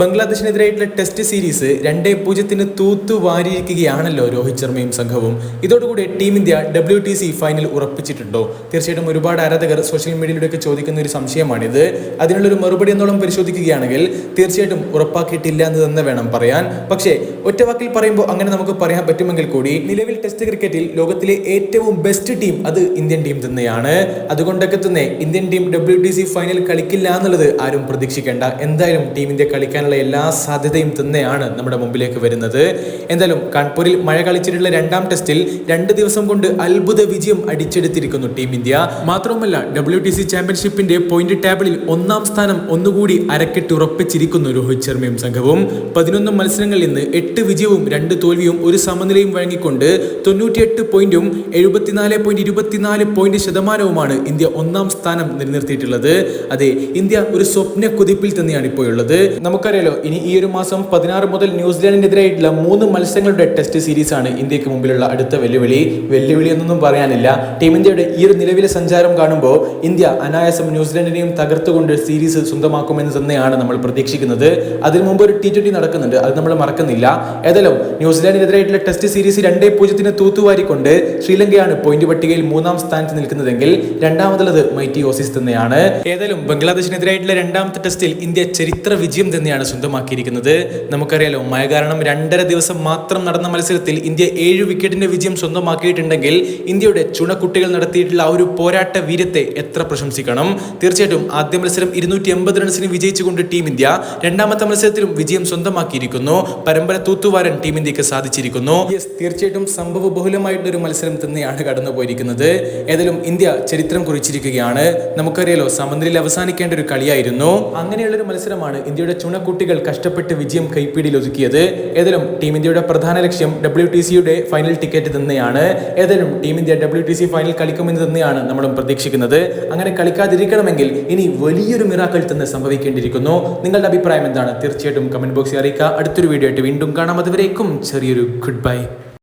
ബംഗ്ലാദേശിനെതിരായിട്ടുള്ള test series രണ്ടേ പൂജ്യത്തിന് തൂത്തു വാരിയിരിക്കുകയാണല്ലോ രോഹിത് ശർമ്മയും സംഘവും. ഇതോടുകൂടി team India W T C final ഉറപ്പിച്ചിട്ടുണ്ടോ? തീർച്ചയായിട്ടും ഒരുപാട് ആരാധകർ സോഷ്യൽ മീഡിയയിലൂടെയൊക്കെ ചോദിക്കുന്ന ഒരു സംശയമാണിത്. അതിനുള്ളൊരു മറുപടി എന്നോളം പരിശോധിക്കുകയാണെങ്കിൽ തീർച്ചയായിട്ടും ഉറപ്പാക്കിയിട്ടില്ല എന്ന് തന്നെ വേണം പറയാൻ. പക്ഷേ ഒറ്റവാക്കിൽ പറയുമ്പോൾ അങ്ങനെ നമുക്ക് പറയാൻ പറ്റുമെങ്കിൽ കൂടി നിലവിൽ ടെസ്റ്റ് ക്രിക്കറ്റിൽ ലോകത്തിലെ ഏറ്റവും ബെസ്റ്റ് ടീം അത് ഇന്ത്യൻ ടീം തന്നെയാണ്. അതുകൊണ്ടൊക്കെ തന്നെ Indian team W T C final കളിക്കില്ല എന്നുള്ളത് ആരും പ്രതീക്ഷിക്കേണ്ട. എന്തായാലും ടീം ഇന്ത്യ കളിക്കാനുള്ള എല്ലാ സാധ്യതയും തന്നെയാണ് നമ്മുടെ മുമ്പിലേക്ക് വരുന്നത്. എന്തായാലും കാൺപൂരിൽ മഴ കളിച്ചിട്ടുള്ള രണ്ടാം ടെസ്റ്റിൽ രണ്ട് ദിവസം കൊണ്ട് അത്ഭുത വിജയം അടിച്ചെടുത്തിരിക്കുന്നു ടീം ഇന്ത്യ. മാത്രവുമല്ല ഡബ്ല്യു ടി സി ചാമ്പ്യൻഷിപ്പിന്റെ പോയിന്റ് ടേബിളിൽ ഒന്നാം സ്ഥാനം ഒന്നുകൂടി അരക്കെട്ട് ഉറപ്പിച്ചിരിക്കുന്നു രോഹിത് ശർമ്മയും സംഘവും. പതിനൊന്ന് മത്സരങ്ങളിൽ നിന്ന് എട്ട് വിജയവും രണ്ട് തോൽവിയും ഒരു സമനിലയും വഴങ്ങിക്കൊണ്ട് തൊണ്ണൂറ്റിയെട്ട് പോയിന്റും എഴുപത്തിനാല് പോയിന്റ് ഇരുപത്തിനാല് പോയിന്റ് ശതമാനവുമാണ് ഇന്ത്യ ഒന്നാം സ്ഥാനം നിലനിർത്തിയിട്ടുള്ളത്. അതെ ഇന്ത്യ ഒരു സ്വപ്ന കുതിപ്പിൽ തന്നെയാണ് ഇപ്പോൾ ഉള്ളത് നമുക്കറിയാലോ ഇനി ഈ ഒരു മാസം പതിനാറ് മുതൽ ന്യൂസിലാൻഡിനെതിരായിട്ടുള്ള മൂന്ന് മത്സരങ്ങളുടെ ടെസ്റ്റ് സീരീസ് ആണ് ഇന്ത്യയ്ക്ക് മുമ്പിലുള്ള അടുത്ത വെല്ലുവിളി. വെല്ലുവിളി എന്നൊന്നും പറയാനില്ല. ടീം ഇന്ത്യയുടെ ഈ ഒരു നിലവിലെ സഞ്ചാരം കാണുമ്പോൾ ഇന്ത്യ അനായാസം ന്യൂസിലാൻഡിനെയും തകർത്തുകൊണ്ട് സീരീസ് സ്വന്തമാക്കുമെന്ന് തന്നെയാണ് നമ്മൾ പ്രതീക്ഷിക്കുന്നത്. അതിനു മുമ്പ് ഒരു ടി ട്വന്റി നടക്കുന്നുണ്ട്. അത് നമ്മൾ മറക്കുന്നില്ല. ഏതായാലും ന്യൂസിലാൻഡിനെതിരായിട്ടുള്ള ടെസ്റ്റ് സീരീസ് രണ്ടേ പൂജ്യത്തിന് തൂത്തുവാരിക്കൊണ്ട് ശ്രീലങ്കയാണ് പോയിന്റ് പട്ടികയിൽ മൂന്നാം സ്ഥാനത്ത് നിൽക്കുന്നതെങ്കിൽ രണ്ടാമതുള്ളത് മൈറ്റി ഓസീസ് തന്നെയാണ്. ഏതായാലും ബംഗ്ലാദേശിനെതിരായിട്ടുള്ള രണ്ടാമത്തെ ടെസ്റ്റിൽ ഇന്ത്യ ചരിത്ര വിജയം തന്നെയാണ് സ്വന്തമാക്കിയിരിക്കുന്നത്. നമുക്കറിയാലോ മഴ കാരണം രണ്ടര ദിവസം മാത്രം നടന്ന മത്സരത്തിൽ ഇന്ത്യ ഏഴ് വിക്കറ്റിന്റെ വിജയം സ്വന്തമാക്കിയിട്ടുണ്ടെങ്കിൽ ഇന്ത്യയുടെ ചുണക്കുട്ടികൾ നടത്തിയിട്ടുള്ള ആ ഒരു പോരാട്ട വീര്യത്തെ എത്ര പ്രശംസിക്കണം. തീർച്ചയായിട്ടും ആദ്യ മത്സരം ഇരുന്നൂറ്റി എൺപത് റൺസിന് വിജയിച്ചുകൊണ്ട് ടീം ഇന്ത്യ രണ്ടാമത്തെ മത്സരത്തിലും വിജയം സ്വന്തമാക്കിയിരിക്കുന്നു. പരമ്പര തൂത്തുവാരൻ ടീം ഇന്ത്യയ്ക്ക് സാധിച്ചിരിക്കുന്നു. തീർച്ചയായിട്ടും സംഭവ ബഹുലമായിട്ടുള്ള ഒരു മത്സരം തന്നെയാണ് കടന്നു പോയിരിക്കുന്നത് ഏതായാലും ഇന്ത്യ ചരിത്രം കുറിച്ചിരിക്കുകയാണ്. നമുക്കറിയാലോ സമനിലയിൽ അവസാനിക്കേണ്ട ഒരു കളിയായിരുന്നു. അങ്ങനെയുള്ള ഒരു മത്സരമാണ് ഇന്ത്യയുടെ ചുണക്കുട്ടികൾ കഷ്ടപ്പെട്ട് വിജയം കൈപ്പിടിയിൽ ഒതുക്കിയത് ഏതായാലും ടീം ഇന്ത്യയുടെ പ്രധാന ലക്ഷ്യം ഡബ്ല്യു ടി സിയുടെ ഫൈനൽ ടിക്കറ്റ് തന്നെയാണ്. ഏതായാലും team India W T C final കളിക്കുമെന്ന് തന്നെയാണ് നമ്മളും പ്രതീക്ഷിക്കുന്നത്. അങ്ങനെ കളിക്കാതിരിക്കണമെങ്കിൽ ഇനി വലിയൊരു മിറാക്കൾ തന്നെ സംഭവിക്കേണ്ടിയിരിക്കുന്നു. നിങ്ങളുടെ അഭിപ്രായം എന്താണ്? തീർച്ചയായിട്ടും കമന്റ് ബോക്സിൽ അറിയിക്കുക. അടുത്തൊരു വീഡിയോ ആയിട്ട് വീണ്ടും കാണാം. അതുവരേക്കും ചെറിയൊരു ഗുഡ് ബൈ